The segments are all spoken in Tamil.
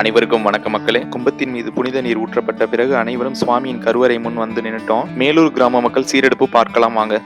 அனைவருக்கும் வணக்க மக்களே. கும்பத்தின் மீது புனித நீர் ஊற்றப்பட்ட பிறகு அனைவரும் சுவாமியின் கருவறை முன் வந்து நின்னுட்டோம். மேலூர் கிராம மக்கள் சீரெடுப்பு பார்க்கலாம் வாங்க.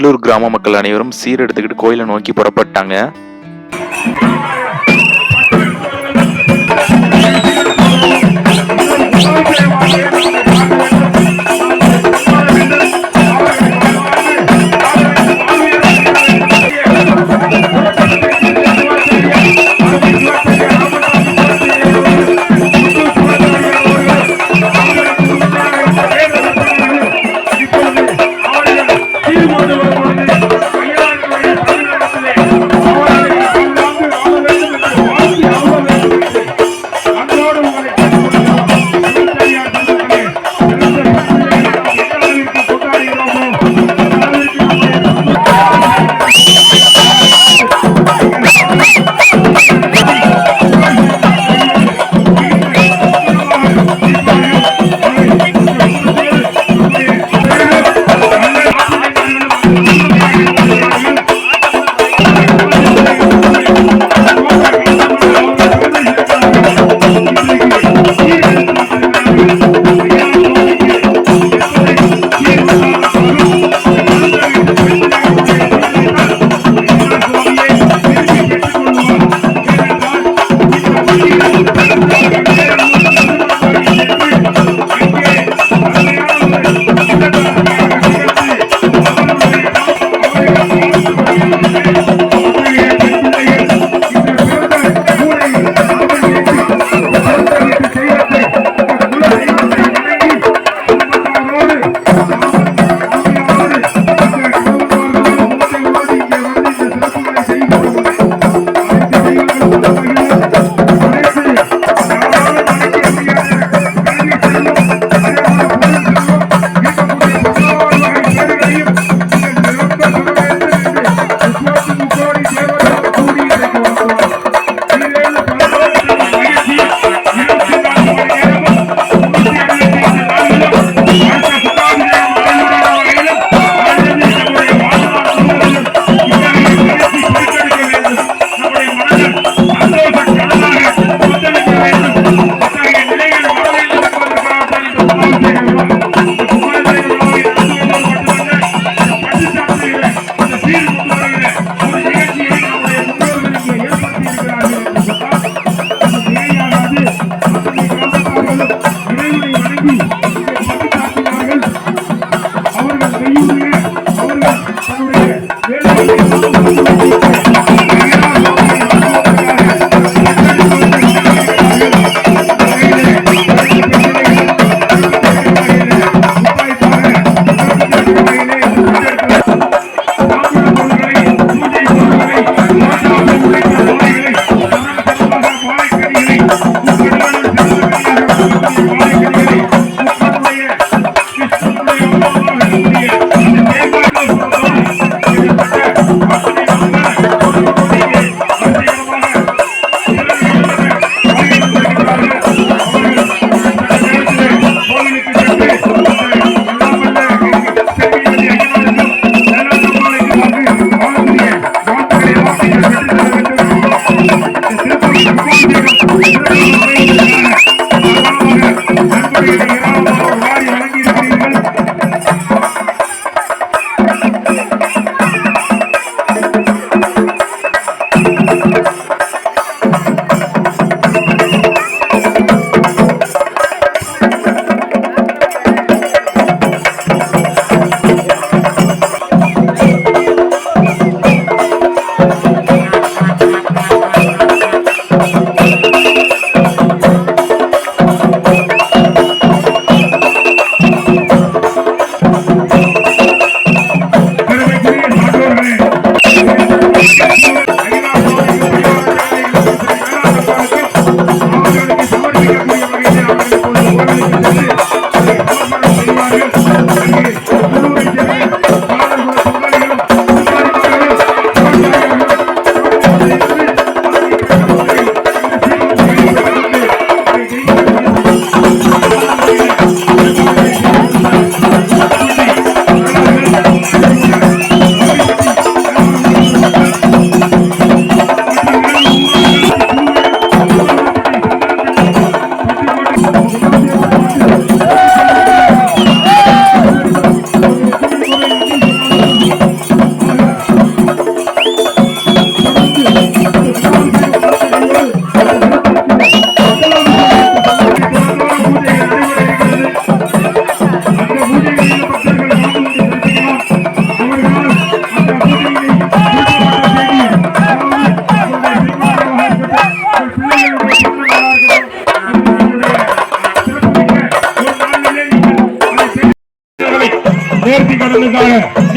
மேலூர் கிராம மக்கள் அனைவரும் சீரெடுத்துக்கிட்டு கோயிலை நோக்கி புறப்பட்டாங்க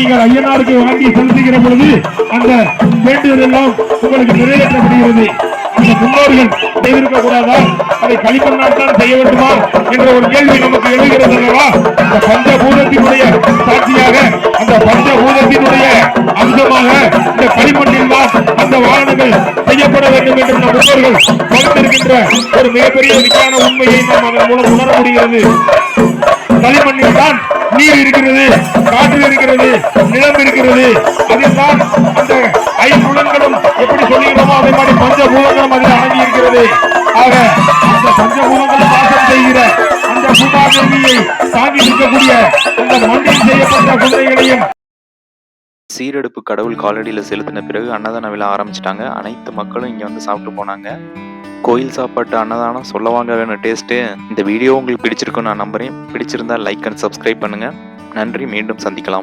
நீங்கள் ஐயனாருக்கு வாங்கி செலுத்துகிற பொழுது அந்த வேண்டுதல் எல்லாம் உங்களுக்கு நிறைவேற்றப்படுகிறது. அந்த முன்னோர்கள் செய்திருக்க கூடாதா அதை களிமண்ணால் தான் செய்ய வேண்டுமா? என்ற ஒரு கேள்வி நமக்கு எழுகிறது அல்லவா? அந்த பஞ்சபூதத்தினுடைய சாட்சியாக அந்த பஞ்சபூதத்தினுடைய அம்சமாக இந்த களிமண்ணில் தான் அந்த வாகனங்கள் செய்யப்பட வேண்டும் என்று நம் முன்னோர்கள் பகிர்ந்திருக்கின்ற ஒரு மிகப்பெரிய விஞ்ஞான உண்மையை நாம் அதன் மூலம் உணர முடிகிறது களிமண்ணில் தான் நீர் இருக்கிறது காற்று இருக்கிறது நிலம் இருக்கிறது. அதில்தான் அந்த ஐம்புலன்களும் எப்படி சொல்லுகிறோமோ அதே மாதிரி பஞ்சபூதங்களும் அதில் அடங்கி இருக்கிறது ஆக அந்த பஞ்சபூதங்களும் வாசம் செய்கிற அந்த பூதாதேவியை தாங்கி இருக்கக்கூடிய அந்த மண்ணில் செய்யப்பட்ட குழந்தைகளையும் சீரெடுப்பு கடவுள் காலடியில் செலுத்தின பிறகு அன்னதான விழா ஆரம்பிச்சிட்டாங்க. அனைத்து மக்களும் இங்கே வந்து சாப்பிட்டு போனாங்க. கோயில் சாப்பாட்டு அன்னதானம் சொல்ல வாங்க வேணும் டேஸ்ட்டு இந்த வீடியோ உங்களுக்கு பிடிச்சிருக்குன்னு நான் நம்புகிறேன் பிடிச்சிருந்தா லைக் அண்ட் சப்ஸ்கிரைப் பண்ணுங்கள் நன்றி மீண்டும் சந்திக்கலாம்.